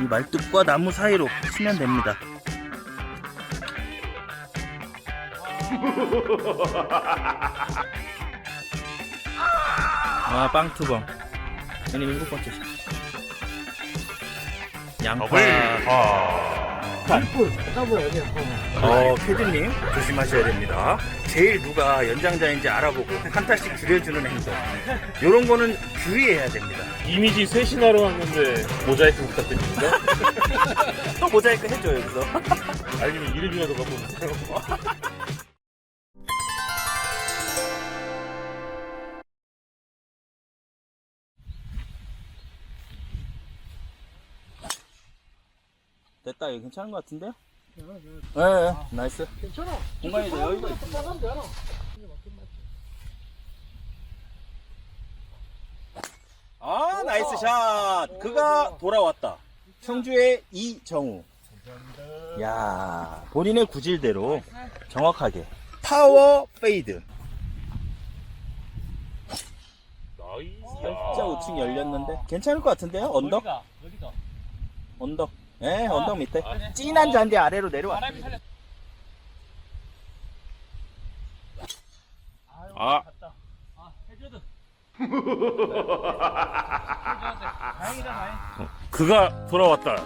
이 말뚝과 나무 사이로 치면 됩니다. 아, 빵 투범. 형님 일곱 번째 샷. 양파. 뿔 더블 어디야? 어, 캐드님 조심하셔야 됩니다. 제일 누가 연장자인지 알아보고 한 탈씩 줄여주는 행동. 요런 거는 주의해야 됩니다. 이미지 쇄신하러 왔는데 모자이크 부탁드립니다. 또 모자이크 해줘요, 여기서. 아니면 이름이라도 바꿔주세요. 됐다, 이거 괜찮은 것 같은데요? 예, 예, 나이스. 괜찮아. 공간이 더 여유가 있습니다. 똑똑하면 되 나? 아, 나이스 샷. 그가 돌아왔다. 청주의 이정우. 야, 본인의 구질대로 정확하게 파워 페이드. 살짝 우측 열렸는데 괜찮을 것 같은데요? 언덕? 여기가 여기가. 언덕. 예, 언덕 밑에. 진한 잔디 아래로 내려와. 바람이 살렸. 아. 아. 다행이다, 다행. 그가 돌아왔다.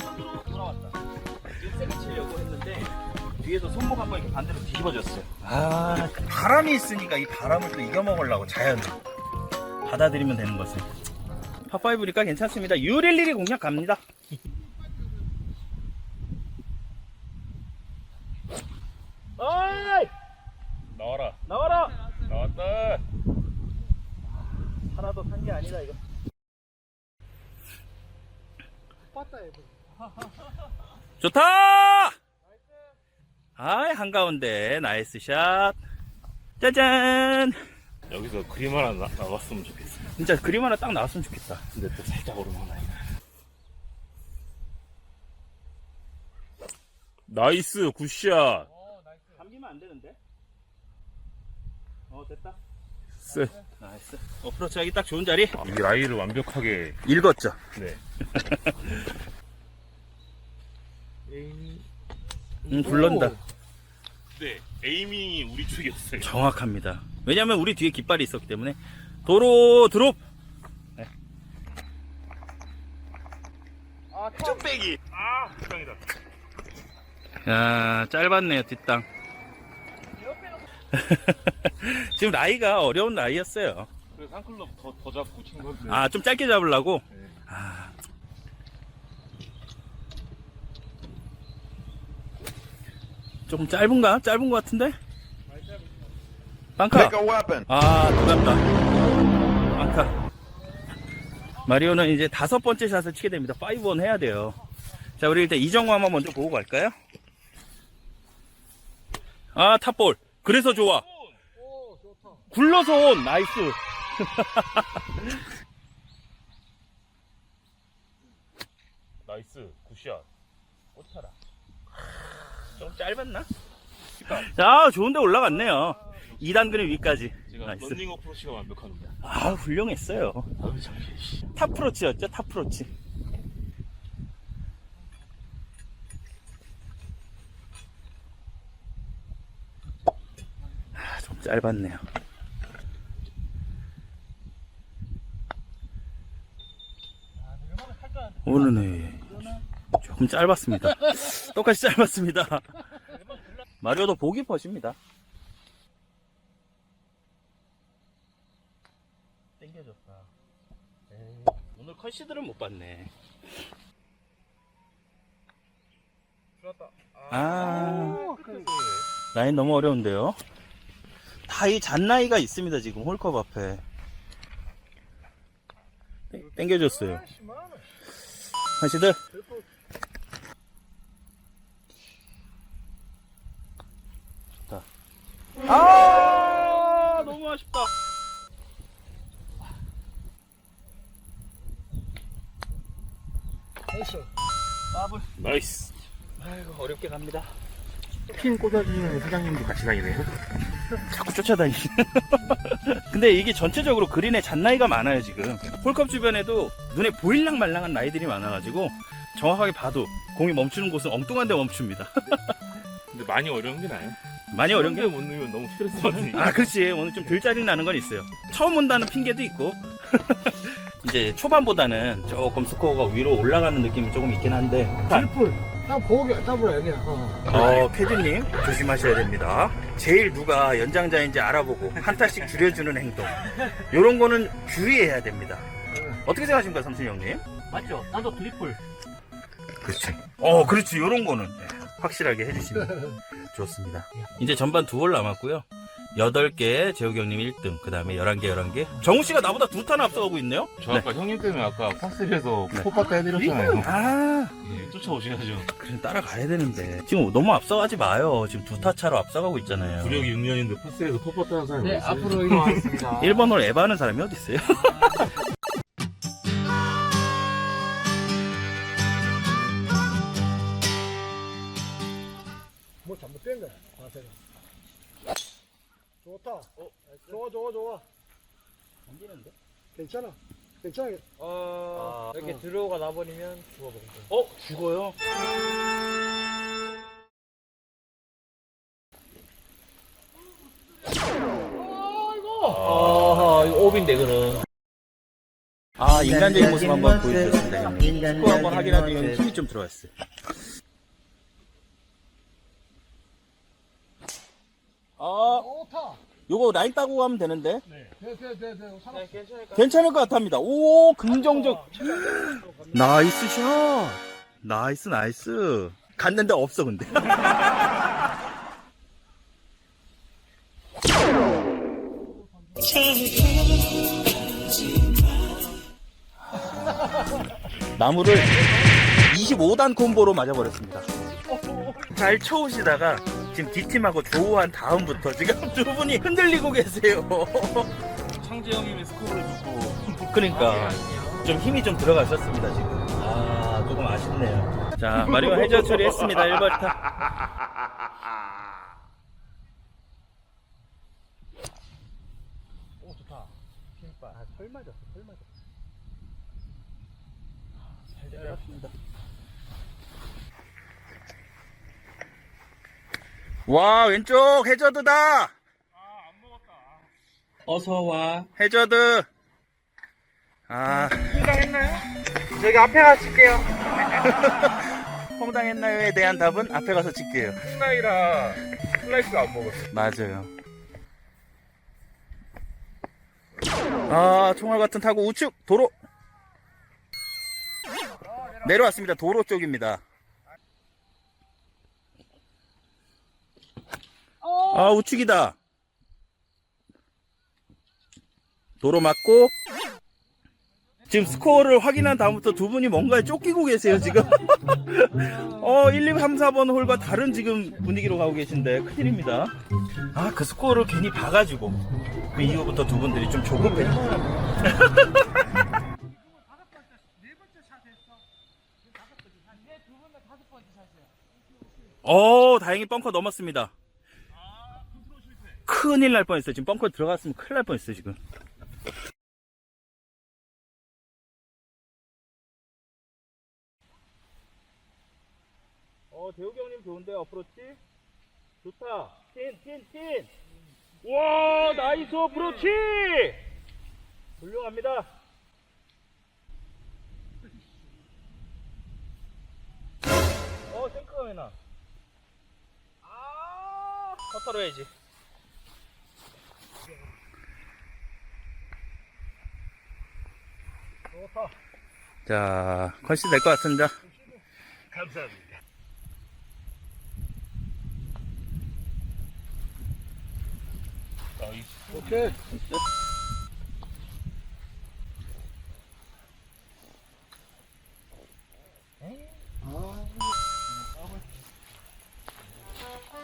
손으로 돌아왔다. 세게 치려고 했는데 뒤에서 손목 한번 이렇게 반대로 뒤집어졌어요. 아, 바람이 있으니까 이 바람을 또 이겨 먹으려고 자연을 받아들이면 되는 것을. 파5니까 괜찮습니다. 유릴리리 공략 갑니다. 어이! 나와라. 나와라! 나왔다. 하나도 산게 아니다, 이거. 봤다, 얘들. 좋다! 아이, 한가운데, 나이스 샷. 짜잔! 여기서 그림 하나 나, 나왔으면 좋겠어. 진짜 그림 하나 딱 나왔으면 좋겠다. 근데 또 살짝 오르막나 나이스 굿샷. 어, 나이스. 감기면 안 되는데? 어, 됐다. 쎄. 나이스. 어프로치 하기 딱 좋은 자리. 이 라이를 완벽하게 읽었죠? 네. 응, 굴런다. 네. 에이밍이 우리 쪽이었어요. 정확합니다. 왜냐면 우리 뒤에 깃발이 있었기 때문에. 도로 드롭! 아, 뚝배기. 아, 부장이다. 야, 짧았네요, 뒷땅. 지금 나이가 어려운 나이였어요. 그래서 한 클럽 더, 더 잡고 친 건데. 아, 좀 짧게 잡으려고? 네. 아. 조금 짧은가? 짧은 것 같은데? 빵카! Pick a weapon. 아, 들어갔다. 빵카. 마리오는 이제 다섯 번째 샷을 치게 됩니다. 5원 해야 돼요. 자, 우리 일단 이정우 한번 먼저 보고 갈까요? 아, 탑볼. 그래서 좋아. 굴러서 온. 나이스. 나이스 굿샷. 어떡하라. 좀 짧았나? 자, 좋은데 올라갔네요. 2단 그림 위까지. 제가 나이스. 런닝 어프로치가 완벽합니다. 아, 훌륭했어요. 아유 참. 씨. 탑프로치였죠, 탑프로치. 아, 좀 짧았네요. 오늘은 조금 짧았습니다. 똑같이 짧았습니다. 마리오도 보기 퍼십니다. 땡겨줬다. 오늘 컷시들은 못 봤네. 아, 라인 너무 어려운데요. 다 이 잔나이가 있습니다, 지금 홀컵 앞에. 땡- 땡겨줬어요. 한시들. 좋다. 아, 너무 아쉽다. 나이스. 더블. 나이스. 아이고, 어렵게 갑니다. 핀 꽂아주는 사장님도 같이 다니네요. 자꾸 쫓아다니시. 근데 이게 전체적으로 그린에 잔나이가 많아요 지금. 홀컵 주변에도 눈에 보일랑 말랑한 나이들이 많아가지고 정확하게 봐도 공이 멈추는 곳은 엉뚱한 데 멈춥니다. 근데 많이 어려운 게 나요? 많이 어려운 게. 못 넣으면 너무 스트레스 받으니까. 아, 그렇지. 오늘 좀 덜 짜증 나는 건 있어요. 처음 온다는 핑계도 있고. 이제 초반보다는 조금 스코어가 위로 올라가는 느낌이 조금 있긴 한데. 트 리플. 딱 보기, 더블 여기야. 어. 어, 캐디님 조심하셔야 됩니다. 제일 누가 연장자인지 알아보고 한타씩 줄여주는 행동. 요런 거는 주의해야 됩니다. 어떻게 생각하십니까, 삼순이 형님? 맞죠? 나도 트리플. 그렇지. 어, 그렇지. 요런 거는 네, 확실하게 해주시면 좋습니다. 이제 전반 두 홀 남았고요. 8개, 재욱이 형님 1등, 그 다음에 11개, 11개. 정우 씨가 나보다 두 탄 앞서가고 있네요? 저 아까 형님 때문에 아까 파스리에서 네. 포파트 해드렸잖아요. 아, 예, 쫓아오셔야죠. 그래, 따라가야 되는데. 지금 너무 앞서가지 마요. 지금 두 타 차로 앞서가고 있잖아요. 구력이 6년인데 파스에서 포파트 하는 사람이 네, 어딨어요? 앞으로 이동하겠습니다. 1번 홀 에바하는 사람이 어디 있어요? 좋아, 좋아, 좋아. 던지는데? 괜찮아. 괜찮아. 어, 이렇게 어. 드로우가 나버리면 죽어버린다. 어? 죽어요? 아, 이거 오빈데, 그는. 아, 인간적인 모습 한번 보여주셨습니다, 형님. 스코어 한번 확인하더니 형님 힘이 좀 들어왔어요. 아, 좋다. 요거 라인 따고 가면 되는데. 돼, 돼, 돼, 돼. 상관 네, 괜찮을까? 괜찮을 것 같답니다. 오, 긍정적. 나이스 샷. 나이스, 나이스. 갔는데 없어, 근데. 나무를 25단 콤보로 맞아버렸습니다. 잘 쳐오시다가 지금 D팀하고 조우한 다음부터 지금 두 분이 흔들리고 계세요. 창재 형님의 스코어를 듣고 그러니까 좀 힘이 좀 들어가셨습니다 지금. 아 조금 아쉽네요. 자 마리오 해저 처리했습니다 1번 타. 오, 좋다. 킹바. 아, 털 맞았어, 털 맞았어. 잘 잡았습니다. 와 왼쪽 해저드다. 어서 와 해저드. 아 저기 앞에 가서 칠게요. 퐁당했나요에 대한 답은 앞에 가서 칠게요. 콩나이라 슬라이스가 안 먹었어. 맞아요. 아, 총알 같은 타고 우측 도로 내려왔습니다. 도로 쪽입니다. 아, 우측이다. 도로 맞고 지금 스코어를 확인한 다음부터 두 분이 뭔가에 쫓기고 계세요, 지금. 어, 1, 2, 3, 4번 홀과 다른 지금 분위기로 가고 계신데 큰일입니다. 아, 그 스코어를 괜히 봐가지고 그 이후부터 두 분들이 좀 조급해. 어, 다행히 벙커 넘었습니다. 큰일 날 뻔했어요. 지금 벙커 들어갔으면 큰일 날 뻔했어요, 지금. 어, 대욱이 형님 좋은데, 어프로치? 좋다. 틴, 틴, 틴! 와, 나이스 어프로치! 훌륭합니다. 어, 생크가 왜 나? 아, 커터로 해야지. 좋다. 자, 컨시 될 것 같습니다. 감사합니다. 오케이.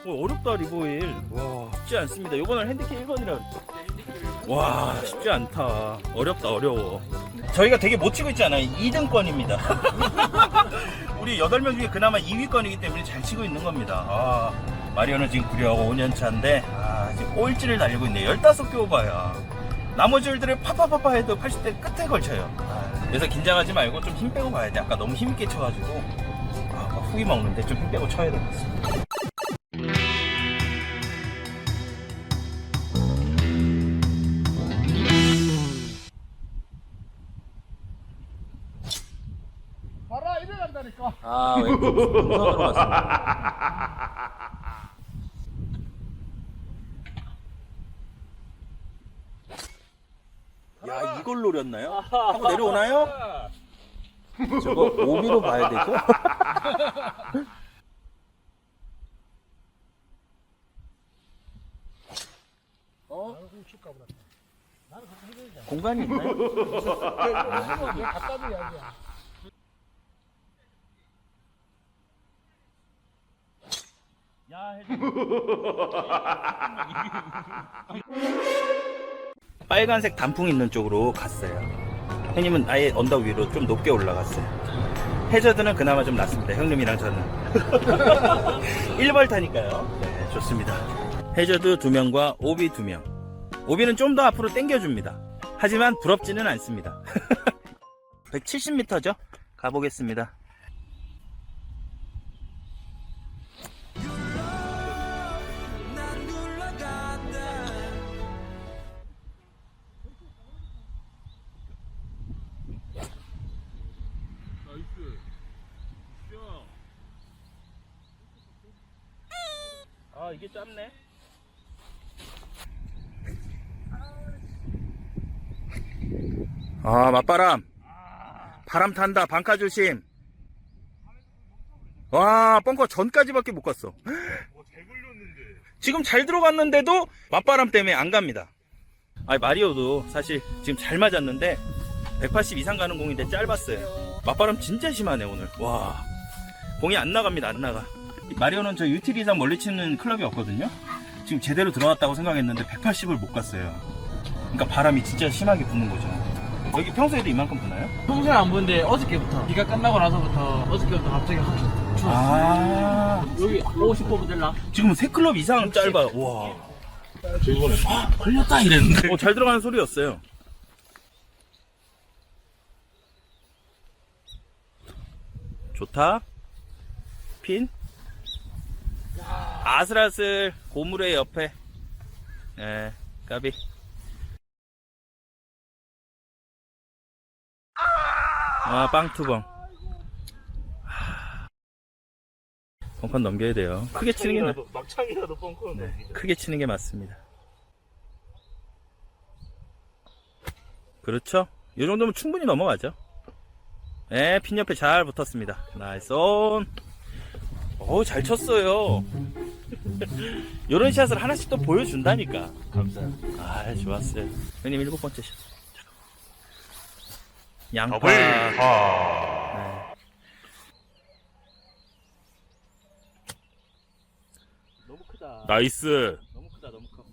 오, 어렵다, 리보일. 와, 쉽지 않습니다. 요번엔 핸디캡 1번이라 와, 쉽지 않다. 어렵다, 어려워. 저희가 되게 못 치고 있지 않아요? 2등권입니다. 우리 8명 중에 그나마 2위권이기 때문에 잘 치고 있는 겁니다. 아, 마리오는 지금 구리하고 5년 차인데 아 지금 꼴찌를 달리고 있네 15개 오바야 나머지 홀들을 파파파파 해도 80대 끝에 걸쳐요 아, 그래서 긴장하지 말고 좀 힘 빼고 가야 돼 아까 너무 힘있게 쳐가지고 아, 막 후기 먹는데 좀 힘 빼고 쳐야 되겠어 봐라 아 왼쪽 야 이걸 노렸나요? 하고 내려오나요? 저거 오비로 봐야 되죠? 어? 공간이 있나요? 갖다 줘야지 야, 빨간색 단풍 있는 쪽으로 갔어요. 형님은 아예 언덕 위로 좀 높게 올라갔어요. 해저드는 그나마 좀 낫습니다. 형님이랑 저는. 1벌 타니까요. 네, 좋습니다. 해저드 2명과 오비 2명. 오비는 좀 더 앞으로 당겨줍니다. 하지만 부럽지는 않습니다. 170m죠? 가보겠습니다. 짧네. 아 맞바람. 바람 탄다 방카 조심. 와 벙커 전까지밖에 못 갔어. 지금 잘 들어갔는데도 맞바람 때문에 안 갑니다. 아니 마리오도 사실 지금 잘 맞았는데 180 이상 가는 공인데 짧았어요. 맞바람 진짜 심하네 오늘. 와 공이 안 나갑니다 안 나가 마리오는 저 유틸 이상 멀리 치는 클럽이 없거든요. 지금 제대로 들어갔다고 생각했는데 180을 못 갔어요. 그러니까 바람이 진짜 심하게 부는 거죠. 여기 평소에도 이만큼 부나요? 평소에 안 보는데 어저께부터 비가 끝나고 나서부터 어저께부터 갑자기 확 추웠어. 아, 여기 50호부 될라? 지금 세 클럽 이상 짧아. 와. 저번에 아, 걸렸다 이랬는데. 어, 잘 들어가는 소리였어요. 좋다. 핀. 아슬아슬 고물의 옆에. 예, 까비. 아, 빵투벙. 벙컨 넘겨야 돼요. 크게 치는 게 나. 막창이라도 뻥커 네, 크게 치는 게 맞습니다. 그렇죠? 이 정도면 충분히 넘어가죠. 네, 핀 옆에 잘 붙었습니다. 나이스 온. 어우, 잘 쳤어요. 이런 샷을 하나씩 또 보여준다니까. 감사합니다. 아, 좋았어요. 형님 일곱 번째 샷. 양파. 네. 너무 크다. 나이스 너무 크다 너무 커.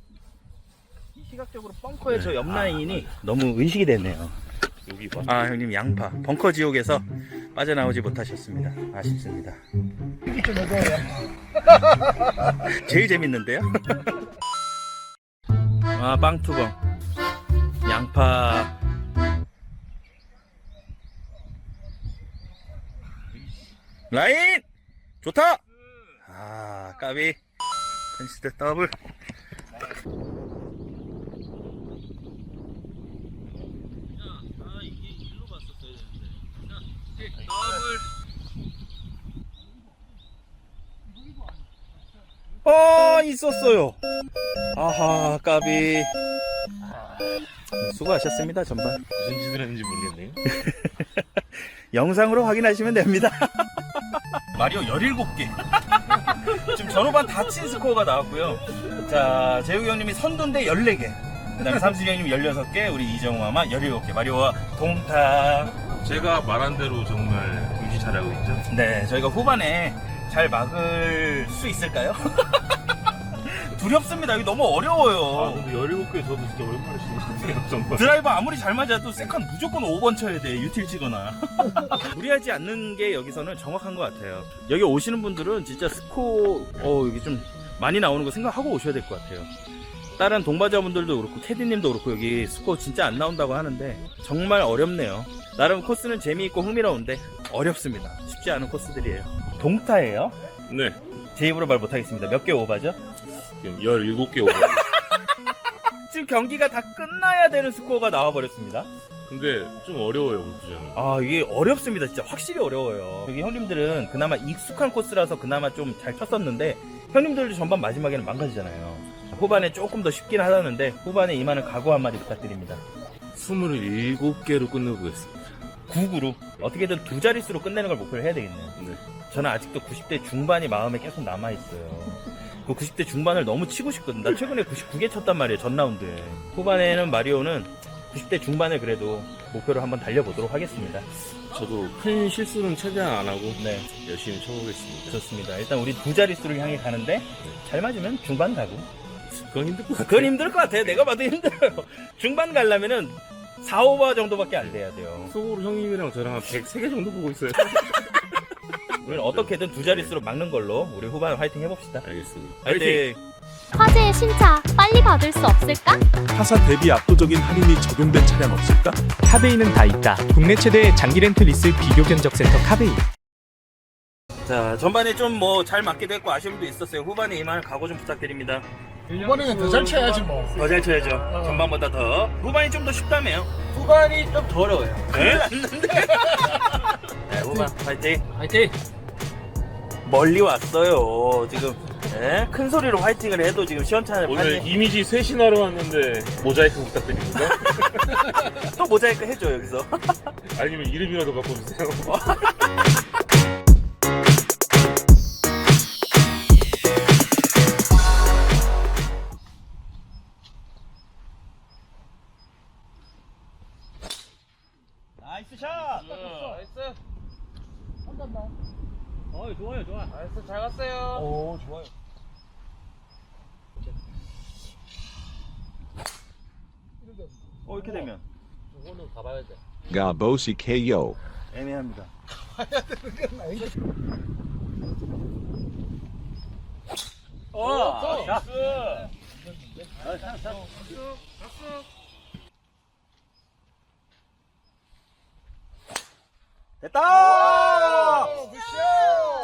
이 시각적으로 벙커의 저 옆라인이 너무 의식이 됐네요. 아 형님 양파 벙커 지옥에서 빠져나오지 못하셨습니다. 아쉽습니다. 제일 재밌는데요? 아 빵투벙 양파 라인 좋다. 아 까비 컨시드 더블. 아 이게 일로 봤었어야 더블. 어 있었어요. 아하 까비. 수고하셨습니다 전반. 무슨 짓을 했는지 모르겠네요 영상으로 확인하시면 됩니다. 마리오 17개. 지금 전후반 다친 스코어가 나왔고요. 자, 재욱이 형님이 선두인데 14개. 그 다음에 삼순이 형님이 16개, 우리 이정우 마마 17개. 마리오와 동타. 제가 말한 대로 정말 유지 잘하고 있죠 네, 저희가 후반에 잘 막을 수 있을까요? 두렵습니다. 여기 너무 아 어려워요. 근데 17개 저도 진짜 같아요 정말 드라이버 아무리 잘 맞아도 세컨 무조건 5번 쳐야 돼 유틸 치거나 무리하지 않는 게 여기서는 정확한 것 같아요 여기 오시는 분들은 진짜 스코 어 여기 좀 많이 나오는 거 생각하고 오셔야 될 것 같아요. 다른 동반자분들도 그렇고 캐디님도 그렇고 여기 스코어 진짜 안 나온다고 하는데 정말 어렵네요. 나름 코스는 재미있고 흥미로운데 어렵습니다. 쉽지 않은 코스들이에요. 동타예요. 네. 제 입으로 말 못하겠습니다. 몇 개 오바죠? 지금 17개 오버. 지금 경기가 다 끝나야 되는 스코어가 나와버렸습니다. 근데 좀 어려워요, 골프장은. 아 이게 어렵습니다. 진짜 확실히 어려워요. 여기 형님들은 그나마 익숙한 코스라서 그나마 좀 잘 쳤었는데 형님들도 전반 마지막에는 망가지잖아요. 후반에 조금 더 쉽긴 하다는데 후반에 임하는 각오 한마디 부탁드립니다. 27개로 끝내보겠습니다. 9구로 어떻게든 두 자릿수로 끝내는 걸 목표로 해야 되겠네요. 네. 저는 아직도 90대 중반이 마음에 계속 남아있어요. 그 90대 중반을 너무 치고 싶거든. 나 최근에 99개 쳤단 말이에요. 전 라운드에. 후반에는 마리오는 90대 중반을 그래도 목표로 한번 달려보도록 하겠습니다. 저도 큰 실수는 최대한 안 하고 네. 열심히 쳐보겠습니다. 좋습니다. 일단 우리 두 자릿수를 향해 가는데 잘 맞으면 중반 가고. 그건 힘들 것 같아요. 그건 힘들 것 같아요. 내가 봐도 힘들어요. 중반 가려면은 4, 5바 정도밖에 안 돼야 돼요. 속으로 형님이랑 저랑 한 103개 정도 보고 있어요. 우리는 어떻게든 두 자릿수로 막는 걸로 우리 후반 화이팅 해봅시다. 알겠습니다. 화이팅! 화재의 신차 빨리 받을 수 없을까? 타사 대비 압도적인 할인이 적용된 차량 없을까? 카베이는 다 있다. 국내 최대의 장기 렌트 리스 비교 견적 센터 카베이. 자, 전반에 좀 뭐 잘 맞기도 했고 아쉬움도 있었어요. 후반에 이만한 각오 좀 부탁드립니다. 이번에는 더 잘 쳐야지 뭐. 더 잘 쳐야죠. 전반보다 더. 후반이 좀 더 쉽다며요. 후반이 좀더 어려워요. 네? 네, 후반 화이팅! 화이팅! 멀리 왔어요. 지금 예? 큰 소리로 화이팅을 해도 지금 시원찮을 오늘 판이 이미지 쇄신하러 왔는데 모자이크 부탁드립니다. 또 모자이크 해줘 여기서. 아니면 이름이라도 바꿔주세요. 오 좋아요. 어 이렇게 되면 저거는 가봐야 돼. Garbosi KO. 애매합니다. 어, 샷! 됐다!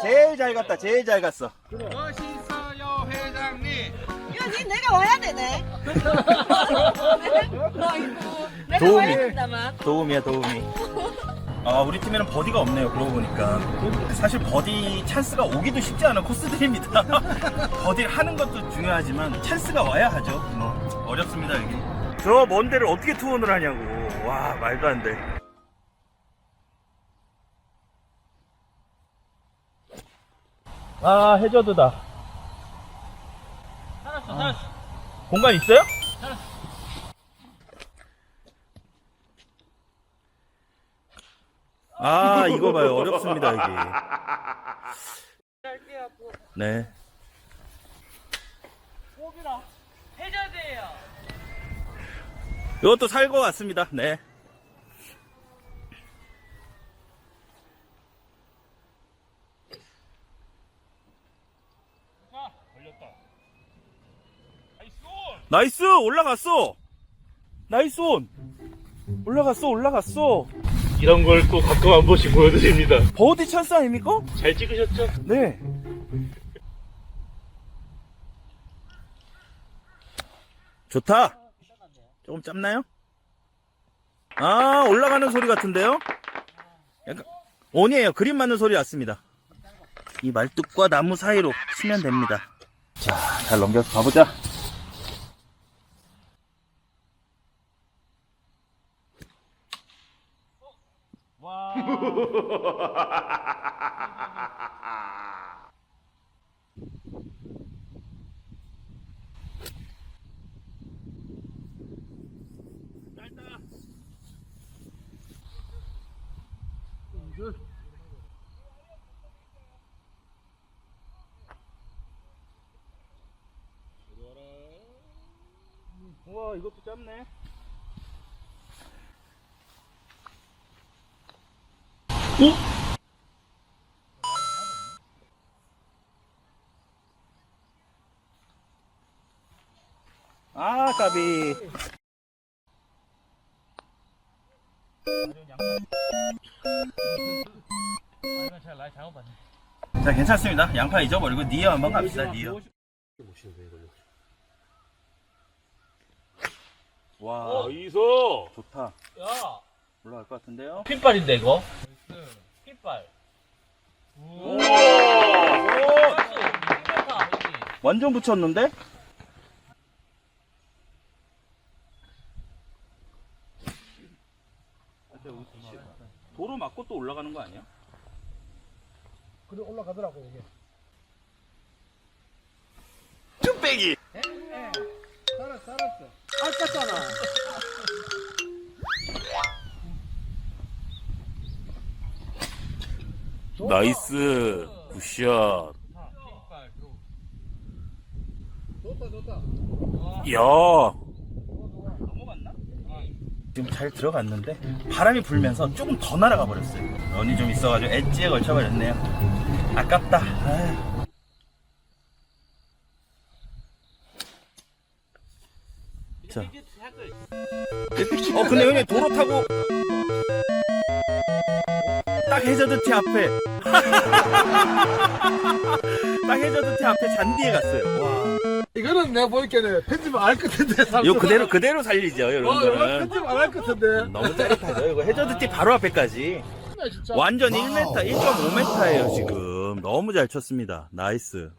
제일 잘 갔다, 제일 잘 갔어. 멋있어요, 회장님. 야, 니 내가 와야 되네. 아이고, 내가 도움이. 와야 된다만. 도움이야, 도움이. 아, 우리 팀에는 버디가 없네요, 그러고 보니까. 사실 버디 찬스가 오기도 쉽지 않은 코스들입니다. 버디를 하는 것도 중요하지만 찬스가 와야 하죠. 뭐, 어렵습니다, 여기. 저 먼 데를 어떻게 투혼을 하냐고. 와, 말도 안 돼. 아, 해저드다. 살았어, 살았어. 공간 있어요? 아, 이거 봐요. 어렵습니다, 여기. 네. 해저드예요. 이것도 살것 같습니다. 네. 나이스! 올라갔어! 나이스 온! 올라갔어, 올라갔어! 이런 걸 또 가끔 한 번씩 보여드립니다. 버디 찬스 아닙니까? 잘 찍으셨죠? 네. 좋다. 조금 짧나요? 아, 올라가는 소리 같은데요? 약간, 온이에요. 그림 맞는 소리 났습니다. 이 말뚝과 나무 사이로 치면 됩니다. 자, 잘 넘겨서 가보자. 와, 이것도 짧네. 아, 까비. 자, 괜찮습니다. 양파 잊어버리고 니어 한번 갑시다, 니어. 와, 이소. 좋다. 야 올라갈 것 같은데요? 핀발인데 이거 핀발 오! 완전 붙였는데? 도로 맞고 또 올라가는 거 아니야? 그래 올라가더라고 이게. 쭈빼기! 살았어 살았어. 아깝잖아 나이스 굿샷 넘어갔나? 지금 잘 들어갔는데 바람이 불면서 조금 더 날아가 버렸어요 런이 좀 있어가지고 엣지에 걸쳐버렸네요 아깝다. 자. 어 근데 형님 도로 타고 딱 해저드 티 앞에. 딱 해저드 티 앞에 잔디에 갔어요. 와. 이거는 내가 보니까는 편집 안할 같은데. 이거 그대로 그대로 살리죠 어, 이거 여러분들은. 편집 안할 같은데. 너무 짜릿하죠. 이거 해저드티 바로 앞에까지. 나 진짜. 완전 1m 1.5m예요 지금. 너무 잘 쳤습니다. 나이스.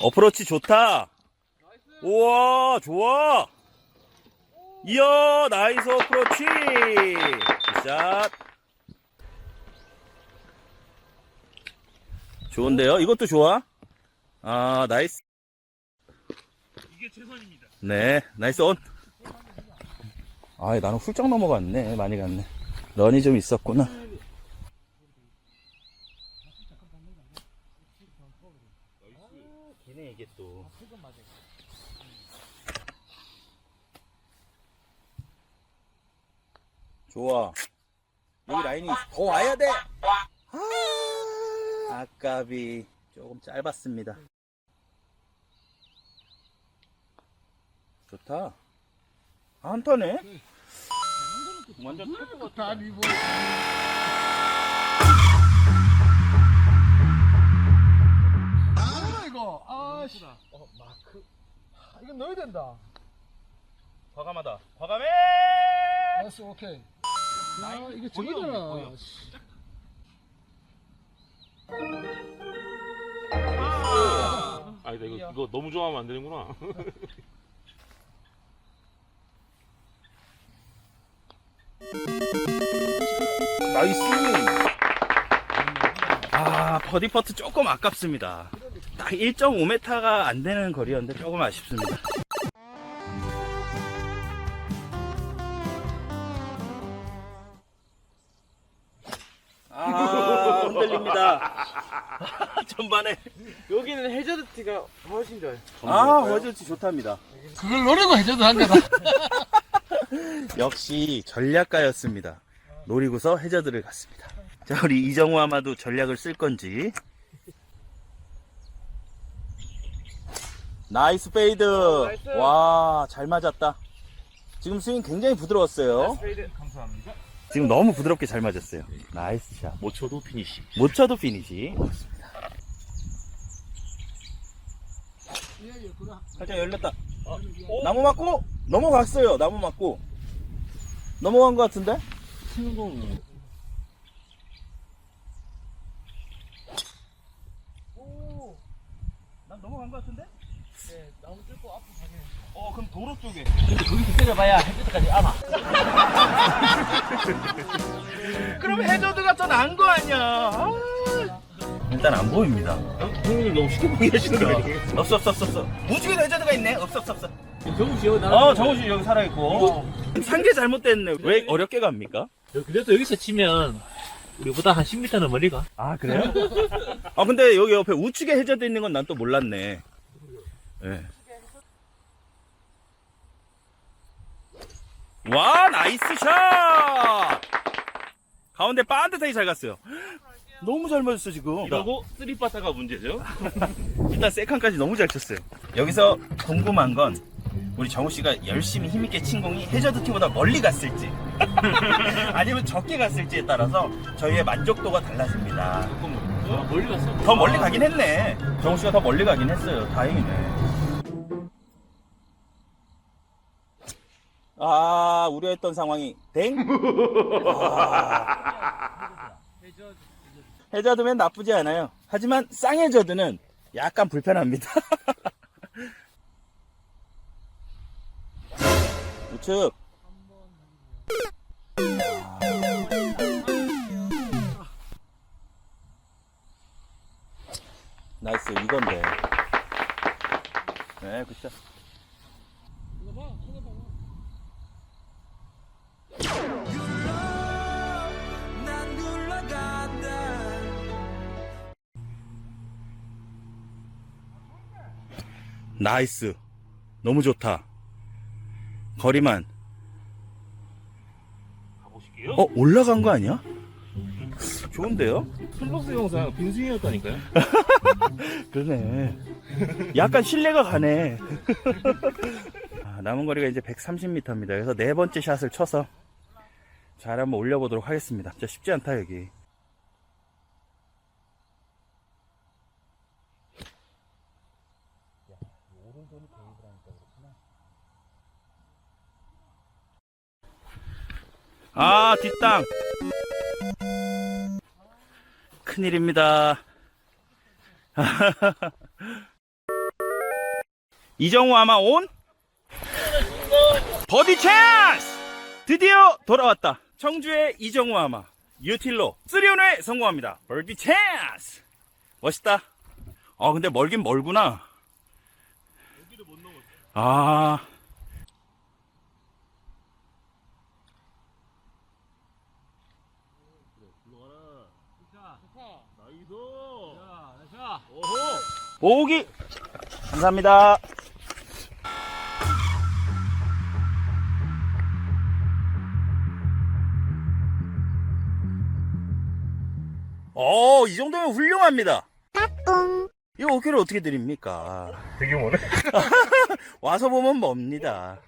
어프로치 좋다. 우와 좋아 이야 나이스 어프로치 굿샷 좋은데요 이것도 좋아 아 나이스 이게 최선입니다. 네, 나이스 온. 아, 나는 훌쩍 넘어갔네. 많이 갔네. 런이 좀 있었구나. 걔네 이게 또. 좋아. 여기 라인이 더 와야 돼. 아, 아깝이 조금 짧았습니다. 좋다. 아, 한 턴에? 완전 탈것 같아. 다 리뷰. 아 이거. 아씨. 어 마크. 아, 이건 넣어야 된다. 과감하다. 과감해! 알았어 오케이. 아 이게 저거잖아. 씨. 아니다 이거 이거 너무 좋아하면 안 되는구나. 나이스! 아, 버디 퍼트 조금 아깝습니다. 딱 1.5m가 안 되는 거리였는데 조금 아쉽습니다. 좋아요 아, 허즈티 좋답니다. 그걸 노리고 해줘도 한 거다. 역시 전략가였습니다. 노리고서 해저드를 갔습니다. 자, 우리 이정우 아마도 전략을 쓸 건지. 나이스 페이드. 와, 잘 맞았다. 지금 스윙 굉장히 부드러웠어요. 감사합니다. 지금 너무 부드럽게 잘 맞았어요. 나이스 샷. 못 쳐도 피니시. 못 쳐도 피니시. 살짝 열렸다. 어, 나무 맞고 넘어갔어요. 나무 맞고 넘어간 것 같은데? 오, 난 넘어간 것 같은데? 네 나무 뚫고 앞으로 가게 어, 그럼 도로 쪽에. 근데 거기서 때려봐야 해저드까지 안와 그럼 해저드가 더 나은 거 아니야? 아. 일단 안 보입니다. 형님들 너무 쉽게 보게 하시는 거 아니에요? 없어, 없어, 없어, 없어. 무지개 해저드가 있네. 없어, 없어, 없어. 정우 씨 여기 나랑 어, 정우 씨 여기 살아 있고. 산게 잘못됐네. 왜 어렵게 갑니까? 그래도 여기서 치면 우리보다 한 10m는 멀리 가 아, 그래요? 아, 근데 여기 옆에 우측에 해저드 있는 건 난 또 몰랐네. 예. 와, 나이스 샷! 가운데 반듯하게 잘 갔어요. 너무 잘 맞았어 지금. 이러고 쓰리바타가 문제죠. 일단 세컨까지 너무 잘 쳤어요. 여기서 궁금한 건 우리 정우 씨가 열심히 힘있게 친 공이 해저드 티보다 멀리 갔을지 아니면 적게 갔을지에 따라서 저희의 만족도가 달라집니다. 어, 멀리 갔어. 더 멀리 가긴 했네. 정우 씨가 더 멀리 가긴 했어요. 다행이네. 아, 우려했던 상황이 댕? 아. 해저드면 나쁘지 않아요. 하지만 쌍해저드는 약간 불편합니다. 우측. 나이스. 너무 좋다. 거리만. 가보실게요. 어, 올라간 거 아니야? 좋은데요? 플러스 영상 빈스윙이었다니까요. 그러네. 약간 신뢰가 가네. 아, 남은 거리가 이제 130m입니다. 그래서 네 번째 샷을 쳐서 잘 한번 올려보도록 하겠습니다. 진짜 쉽지 않다, 여기. 아, 뒷땅. 큰일입니다. 이정우 아마 온? 버디 찬스! 드디어 돌아왔다. 청주의 이정우 아마. 유틸로 3온에 성공합니다. 버디 찬스! 멋있다. 아, 근데 멀긴 멀구나. 아. 오기! 감사합니다. 어, 이 정도면 훌륭합니다. 이오 기를 어떻게 드립니까? 되게 뭐네. 와서 보면 뭡니다.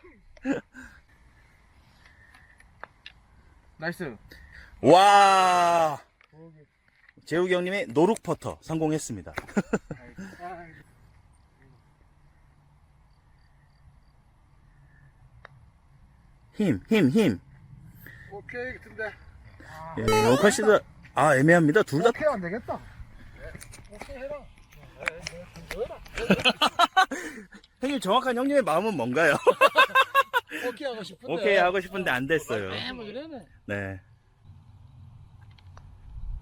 나이스. 와. 재욱이 형님의 노룩 퍼터 성공했습니다. 힘, 힘, 힘. 오케이 근데 예, 오카 씨도 아 애매합니다. 둘 다. 오케이 안 되겠다 오케이 해라 형님 정확한 형님의 마음은 뭔가요? 오케이 하고 싶은데 오케이 하고 싶은데 안 됐어요. 뭐 이러네 네.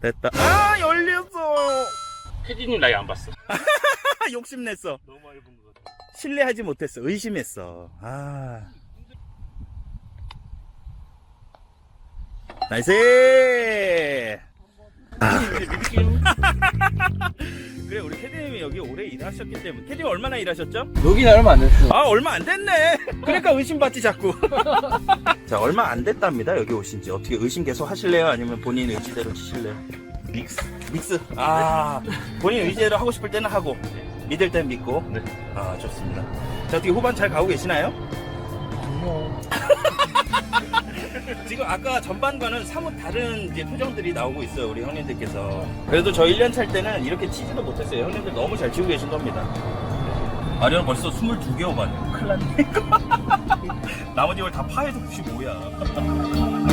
됐다. 아 열렸어. 혜진님 나이 안 봤어. 욕심냈어. 너무 많이 본것 같아. 신뢰하지 못했어. 의심했어. 아. 나이스! 아. 그래, 우리 캐디님이 여기 오래 일하셨기 때문에. 캐디님 얼마나 일하셨죠? 여기 얼마 안 됐어. 아, 얼마 안 됐네! 그러니까 의심받지, 자꾸. 자, 얼마 안 됐답니다, 여기 오신지. 어떻게 의심 계속 하실래요? 아니면 본인 의지대로 치실래요? 믹스. 믹스. 아, 본인 의지대로 하고 싶을 때는 하고, 믿을 땐 믿고. 네. 아, 좋습니다. 자, 어떻게 후반 잘 가고 계시나요? 지금 아까 전반과는 사뭇 다른 이제 표정들이 나오고 있어요, 우리 형님들께서. 그래도 저 1년 찰 때는 이렇게 치지도 못했어요. 형님들 너무 잘 치고 계신 겁니다. 아리는 벌써 22개 오바네. 큰일 났네. 나머지 걸 다 파해서 95야.